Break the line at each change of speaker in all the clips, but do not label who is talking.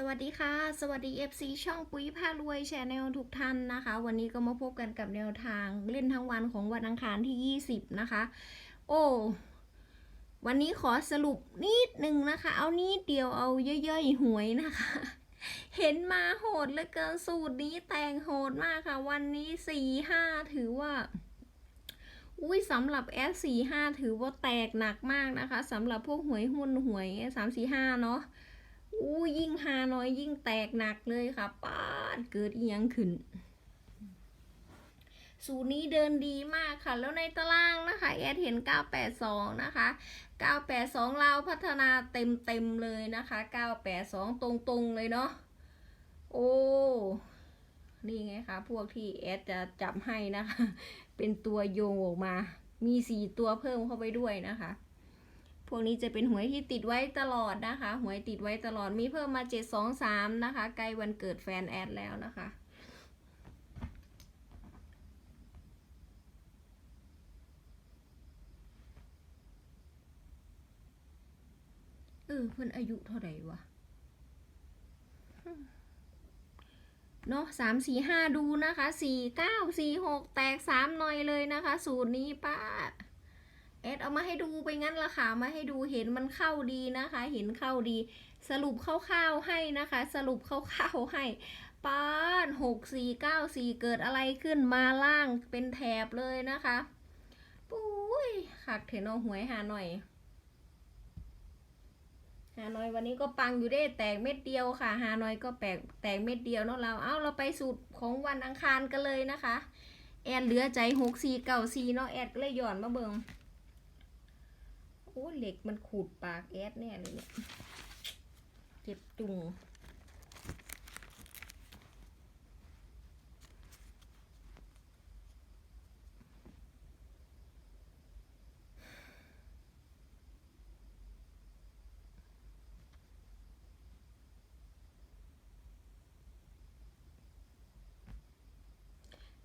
สวัสดีค่ะ สวัสดี FC ช่องปุ๋ยพารวยแชร์แนลทุกท่านนะคะ วันนี้ก็มาพบกันกับแนวทางเล่นทั้งวันของวันอังคารที่ 20 นะคะ โอ้วันนี้ขอสรุปนิดนึงนะคะ เอานิดเดียวเอาเย่อยๆหวยนะคะ เห็นมาโหดเหลือเกินสูตรนี้แต่งโหดมากค่ะ วันนี้สี่ห้าถือว่าอุ้ยสำหรับ S สี่ห้าถือว่าแตกหนักมากนะคะสำหรับพวกหวยหุ้นหวยสามสี่ห้าเนาะ อู้ยิ่งหาน้อยยิ่งแตกหนักเลยค่ะป้าดเกิดอียังขึ้น สูตรนี้เดินดีมากค่ะ แล้วในตารางนะคะแอดเห็น 982 นะคะ 982 เราพัฒนาเต็มเต็มเลยนะคะ 982 ตรงๆ เลยเนาะโอ้นี่ไงคะพวกที่แอดจะจับให้นะคะ เป็นตัวโยงออกมา มีสี่ตัวเพิ่มเข้าไปด้วยนะคะ พวกนี้จะเป็นหวยที่ติดไว้ตลอดนะคะ หวยติดไว้ตลอดมีเพิ่มมา 723 นะคะ ใกล้วันเกิดแฟนแอดแล้วนะคะ เออเพื่อนอายุเท่าไหร่วะเนาะสามสี่ห้าดูนะคะสี่เก้าสี่หกแตกสามหน่อยเลยนะคะ สูตรนี้ป้า เอสเอามาให้ดูไปงั้นละค่ะมาให้ดูเห็นมันเข้าดีนะคะ เห็นเข้าดี สรุปคร่าวๆให้นะคะ สรุปคร่าวๆให้ป้านหกสี่เก้าสี่เกิดอะไรขึ้นมาล่างเป็นแถบเลยนะคะปุ้ยขักเทนอหวยหาหน่อยหาหน่อยวันนี้ก็ปังอยู่ได้แตกเม็ดเดียวค่ะหาหน่อยก็แตกแตกเม็ดเดียวเนาะเราเอาเราไปสูตรของวันอังคารกันเลยนะคะ แอดเหลือใจหกสี่เก้าสี่เนาะแอดก็เลยหย่อนมาเบิง อ้เหล็กมันขูดปากแอดแน่เลยเนี่ยเจ็บจุง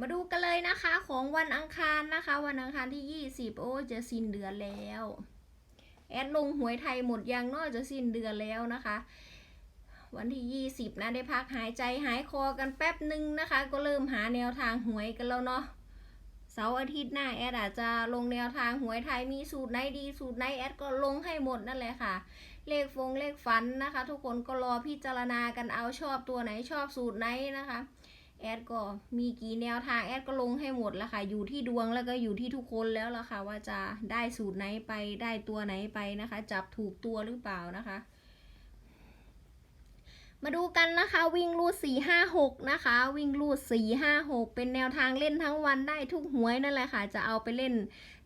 มาดูกันเลยนะคะของวันอังคารนะคะ วันอังคารที่ 20 โอ้จะสิ้นเดือนแล้ว แอดลงหวยไทยหมดยังนอกจะสิ้นเดือนแล้วนะคะ วันที่ 20 นะได้พักหายใจหายคอกันแป๊บหนึ่งนะคะ ก็เริ่มหาแนวทางหวยกันแล้วเนาะเสาร์อาทิตย์หน้าแอดอาจจะลงแนวทางหวยไทยมีสูตรไหนดีสูตรไหนแอดก็ลงให้หมดนั่นแหละค่ะ เลขฟงเลขฟันนะคะ ทุกคนก็รอพิจารณากันเอาชอบตัวไหนชอบสูตรไหนนะคะ แอดก็มีกี่แนวทางแอดก็ลงให้หมดแล้วค่ะ อยู่ที่ดวงแล้วก็อยู่ที่ทุกคนแล้วล่ะค่ะ ว่าจะได้สูตรไหนไปได้ตัวไหนไปนะคะ จับถูกตัวหรือเปล่านะคะ มาดูกันนะคะวิ่งรูดสี่ห้าหกนะคะ วิ่งรูดสี่ห้าหกเป็นแนวทางเล่นทั้งวันได้ทุกหวยนั่นแหละค่ะ จะเอาไปเล่น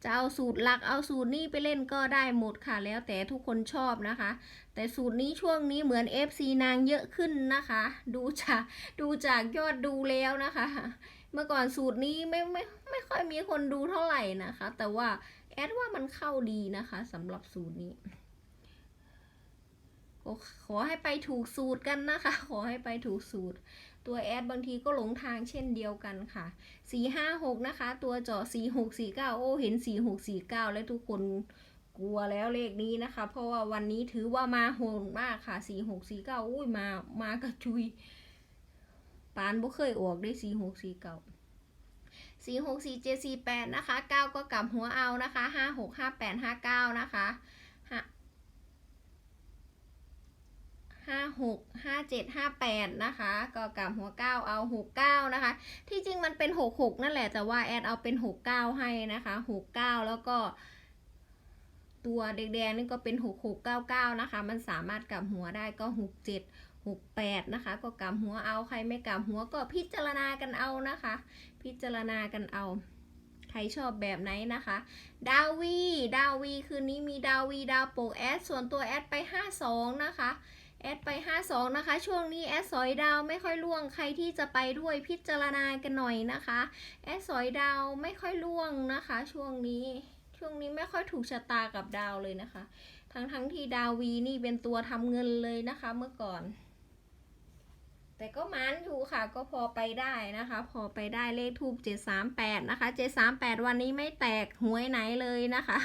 จะเอาสูตรหลักเอาสูตรนี้ไปเล่นก็ได้หมดค่ะ แล้วแต่ทุกคนชอบนะคะ แต่สูตรนี้ช่วงนี้เหมือน FC นางเยอะขึ้นนะคะ ดูจากดูจากยอดดูแล้วนะคะ เมื่อก่อนสูตรนี้ไม่ไม่ไม่ค่อยมีคนดูเท่าไหร่นะคะ แต่ว่าแอดว่ามันเข้าดีนะคะสำหรับสูตรนี้ ขอให้ไปถูกสูตรกันนะคะ ขอให้ไปถูกสูตร ตัวแอดบางทีก็หลงทางเช่นเดียวกันค่ะสี่ห้าหกนะคะ ตัวเจาะสี่หกสี่เก้าโอ้ เห็นสี่หกสี่เก้าแล้วทุกคนกลัวแล้วเลขนี้นะคะ เพราะว่าวันนี้ถือว่ามาโหดมากค่ะสี่หกสี่เก้าอุ้ยมามากระจุย ปานบ่เคยออกได้สี่หกสี่เก้าสี่หกสี่เจ็ดสี่แปดนะคะเก้าก็กลับหัวเอานะคะห้าหกห้าแปดห้าเก้านะคะ ห้าหกห้าเจ็ดห้าแปดนะคะ ก็กลับหัวเก้าเอาหกเก้านะคะ ที่จริงมันเป็นหกหกนั่นแหละแต่ว่าแอดเอาเป็นหกเก้าให้นะคะหกเก้าแล้วก็ ตัวแดงๆนี่ก็เป็นหกหกเก้าเก้านะคะ มันสามารถกลับหัวได้ก็หกเจ็ดหกแปดนะคะ ก็กลับหัวเอาใครไม่กลับหัวก็พิจารณากันเอานะคะ พิจารณากันเอาใครชอบแบบไหนนะคะ ดาวี ดาวี คืนนี้มีดาวี ดาวโปกแอด ส่วนตัวแอดไป 52 นะคะ แอดไป 52 นะคะ ช่วงนี้แอดสอยดาวไม่ค่อยล่วงใครที่จะไปด้วยพิจารณากันหน่อยนะคะ แอดสอยดาวไม่ค่อยล่วงนะคะ ช่วงนี้ช่วงนี้ไม่ค่อยถูกชะตากับดาวเลยนะคะ ทั้งทั้งที่ดาววีนี่เป็นตัวทำเงินเลยนะคะเมื่อก่อน แต่ก็มันอยู่ค่ะก็พอไปได้นะคะ พอไปได้เลขทูบ738 นะคะ 738 วันนี้ไม่แตกหวยไหนเลยนะคะ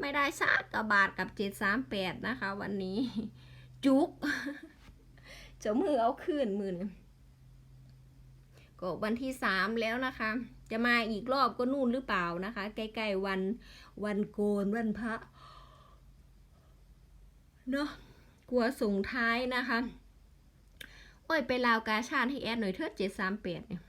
ไม่ได้ซากกระบาทกับ 738 นะคะ วันนี้ จุกเฉจะมือเอาคืนมือเนี่ยก็วันที่สามแล้วนะคะ จะมาอีกรอบก็นู่นหรือเปล่านะคะ ใกล้ๆวันวันโกนวันพระเนาะกลัวส่งท้ายนะคะ โอ้ยไปลาวกาชาติให้แอดหน่อยเถิดเจ็ดสามแปดเนี่ย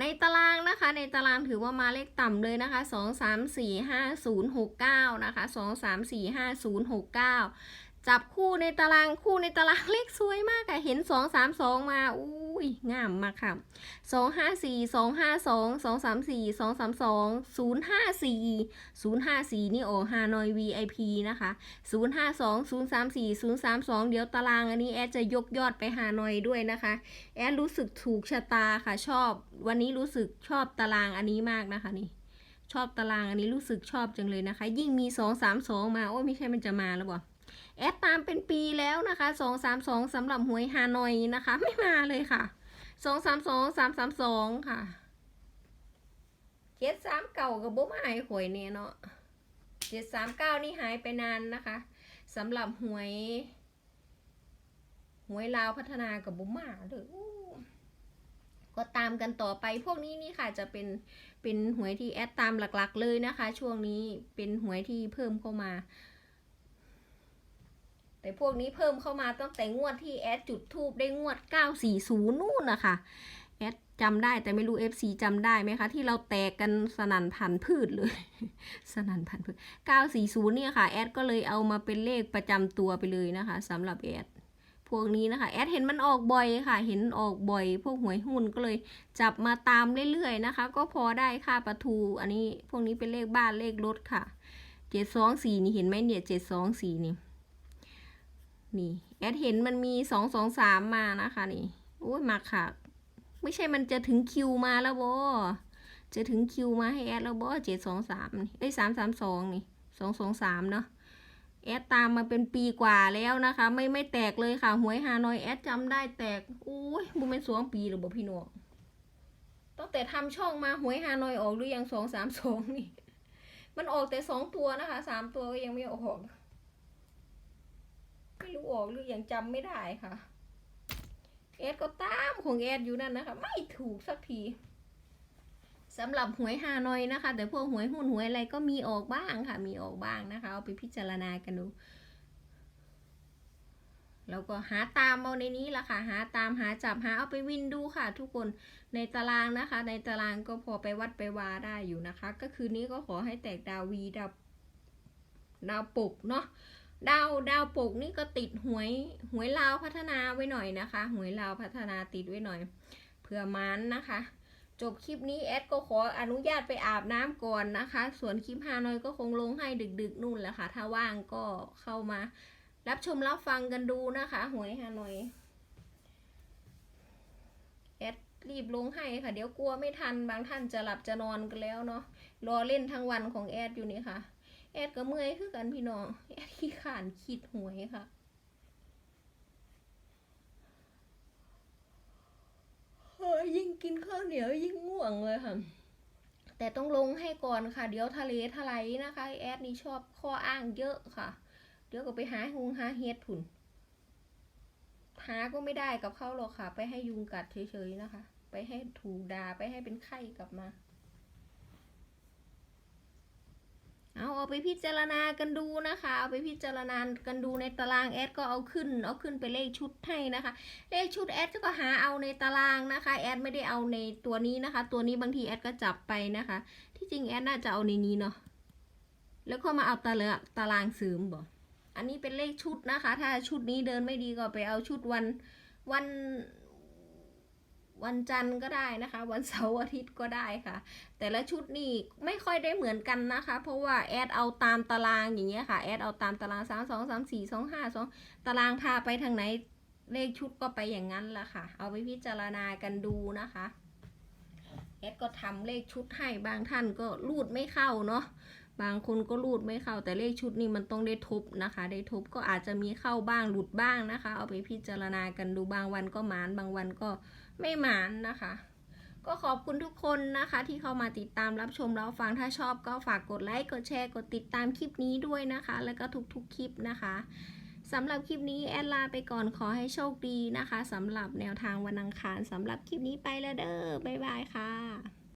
ในตารางนะคะ ในตารางถือว่ามาเลขต่ำเลยนะคะ 2 3 4 5 0 6 9 นะคะ 2 3 4 5 0 6 9 จับคู่ในตารางคู่ในตารางเลขสวยมากอะเห็นสองสามสองมาอุ้ยงามมากค่ะสองห้าสี่สองห้าสองสองสามสี่สองสามสองศูนย์ห้าสี่ศูนย์ห้าสี่นี่โอฮานอย VIP นะคะศูนย์ห้าสองศูนย์สามสี่ศูนย์สามสองเดี๋ยวตารางอันนี้แอดจะยกยอดไปฮานอยด้วยนะคะ แอดรู้สึกถูกชะตาค่ะชอบ วันนี้รู้สึกชอบตารางอันนี้มากนะคะนี่ชอบตารางอันนี้รู้สึกชอบจังเลยนะคะ ยิ่งมีสองสามสองมาโอ้ไม่ใช่มันจะมาแล้วบ่ แอดตามเป็นปีแล้วนะคะสองสามสองสำหรับหวยฮานอยนะคะ ไม่มาเลยค่ะสองสามสองสามสามสองค่ะเจ็ดสามเก่ากับบ่มหายหวยเนี่ยเนาะเจ็ดสามเก้านี่หายไปนานนะคะสำหรับหวยหวยลาวพัฒนากับบุมาเลยอู้ก็ตามกันต่อไปพวกนี้นี่ค่ะจะเป็นเป็นหวยที่แอดตามหลักๆเลยนะคะ ช่วงนี้เป็นหวยที่เพิ่มเข้ามา แต่พวกนี้เพิ่มเข้ามาตั้งแต่งวดที่แอดจุดทูบได้งวด 940 นู่นนะคะแอดจำได้แต่ไม่รู้ FC จำได้ไหมคะ ที่เราแตกกันสนั่นพันพืชเลย สนั่นพันพืช 940 เนี่ยค่ะ แอดก็เลยเอามาเป็นเลขประจำตัวไปเลยนะคะสำหรับแอดพวกนี้นะคะ แอดเห็นมันออกบ่อยค่ะ เห็นออกบ่อย พวกหวยหุ้นก็เลยจับมาตามเรื่อยๆนะคะ ก็พอได้ค่าประทู อันนี้พวกนี้เป็นเลขบ้านเลขรถค่ะเจ็ดสองสี่นี่เห็นไหมเนี่ยเจ็ดสองสี่นี่ นี่แอดเห็นมันมีสองสองสามมานะคะนี่โอ้ยมาค่ะ ไม่ใช่มันจะถึงคิวมาแล้วบอจะถึงคิวมาให้แอดแล้วบอเจ็ดสองสามเอ้ยสามสามสองนี่สองสองสามเนาะแอดตามมาเป็นปีกว่าแล้วนะคะ ไม่ไม่แตกเลยค่ะหวยฮานอยแอดจำได้แตกโอ้ยบุเป็นสองปีหรือบ่พี่น้องตั้งแต่ทำช่องมาหวยฮานอยออกหรือยังสองสามสองนี่ มันออกแต่สองตัวนะคะสามตัวก็ยังไม่ออก ไม่รู้ออกหรือยังจำไม่ได้ค่ะแอดก็ตามของแอดอยู่นั่นนะคะ ไม่ถูกสักทีสำหรับหวยฮานอยนะคะ แต่พวกหวยหุ้นหวยอะไรก็มีออกบ้างค่ะ มีออกบ้างนะคะ เอาไปพิจารณากันดูแล้วก็หาตามเอาในนี้ละค่ะ หาตามหาจับหาเอาไปวินดูค่ะ ทุกคนในตารางนะคะ ในตารางก็พอไปวัดไปวาได้อยู่นะคะ ก็คืนนี้ก็ขอให้แตกดาววีดาวดาวปกเนาะ ดาวดาวปกนี่ก็ติดหวยหวยลาวพัฒนาไว้หน่อยนะคะ หวยลาวพัฒนาติดไว้หน่อยเผื่อมันนะคะ จบคลิปนี้แอดก็ขออนุญาตไปอาบน้ำก่อนนะคะ ส่วนคลิปฮานอยก็คงลงให้ดึกๆนู่นแหละค่ะ ถ้าว่างก็เข้ามา รับชมรับฟังกันดูนะคะหวยฮานอยแอดรีบลงให้ค่ะ เดี๋ยวกลัวไม่ทันบางท่านจะหลับจะนอนกันแล้วเนาะรอเล่นทั้งวันของแอดอยู่นี่ค่ะ แอดก็เมื่อยคือกันพี่น้องแอดขี้ขานคิดหวยค่ะเฮ้ยยิ่งกินข้าวเหนียวยิ่งง่วงเลยค่ะ แต่ต้องลงให้ก่อนค่ะ เดี๋ยวทะเลทลายนะคะ แอดนี่ชอบข้ออ้างเยอะค่ะ เดี๋ยวก็ไปหาหุงหาเฮ็ดผุนหาก็ไม่ได้กับเขาหรอกค่ะ ไปให้ยุงกัดเฉยๆนะคะ ไปให้ถูดาไปให้เป็นไข้กลับมา เอาเอาไปพิจารณากันดูนะคะ เอาไปพิจารณากันดูในตารางแอดก็เอาขึ้น เอาขึ้นไปเลขชุดให้นะคะ เลขชุดแอดก็หาเอาในตารางนะคะแอดไม่ได้เอาในตัวนี้นะคะ ตัวนี้บางทีแอดก็จับไปนะคะ ที่จริงแอดน่าจะเอาในนี้เนาะแล้วก็มาเอาตารางตารางเสริมบ่อันนี้เป็นเลขชุดนะคะ ถ้าชุดนี้เดินไม่ดีก็ไปเอาชุดวันวัน วันจันทร์ก็ได้นะคะ วันเสาร์อาทิตย์ก็ได้ค่ะ แต่ละชุดนี่ไม่ค่อยได้เหมือนกันนะคะ เพราะว่าแอดเอาตามตารางอย่างเงี้ยค่ะแอดเอาตามตารางสามสองสามสี่สองห้าสองตารางพาไปทางไหนเลขชุดก็ไปอย่างนั้นแหละค่ะ เอาไปพิจารณากันดูนะคะแอดก็ทำเลขชุดให้บางท่านก็รูดไม่เข้าเนาะ บางคนก็รูดไม่เข้าแต่เลขชุดนี้มันต้องได้ทบนะคะ ได้ทบก็อาจจะมีเข้าบ้างหลุดบ้างนะคะ เอาไปพิจารณากันดูบางวันก็หมานบางวันก็ไม่หมานนะคะ ก็ขอบคุณทุกคนนะคะ ที่เข้ามาติดตามรับชมรับฟังถ้าชอบก็ฝากกดไลค์กดแชร์กดติดตามคลิปนี้ด้วยนะคะ แล้วก็ทุกๆคลิปนะคะสำหรับคลิปนี้แอดลาไปก่อนขอให้โชคดีนะคะสำหรับแนวทางวันอังคารสำหรับคลิปนี้ไปแล้วเด้อบ๊ายบายค่ะ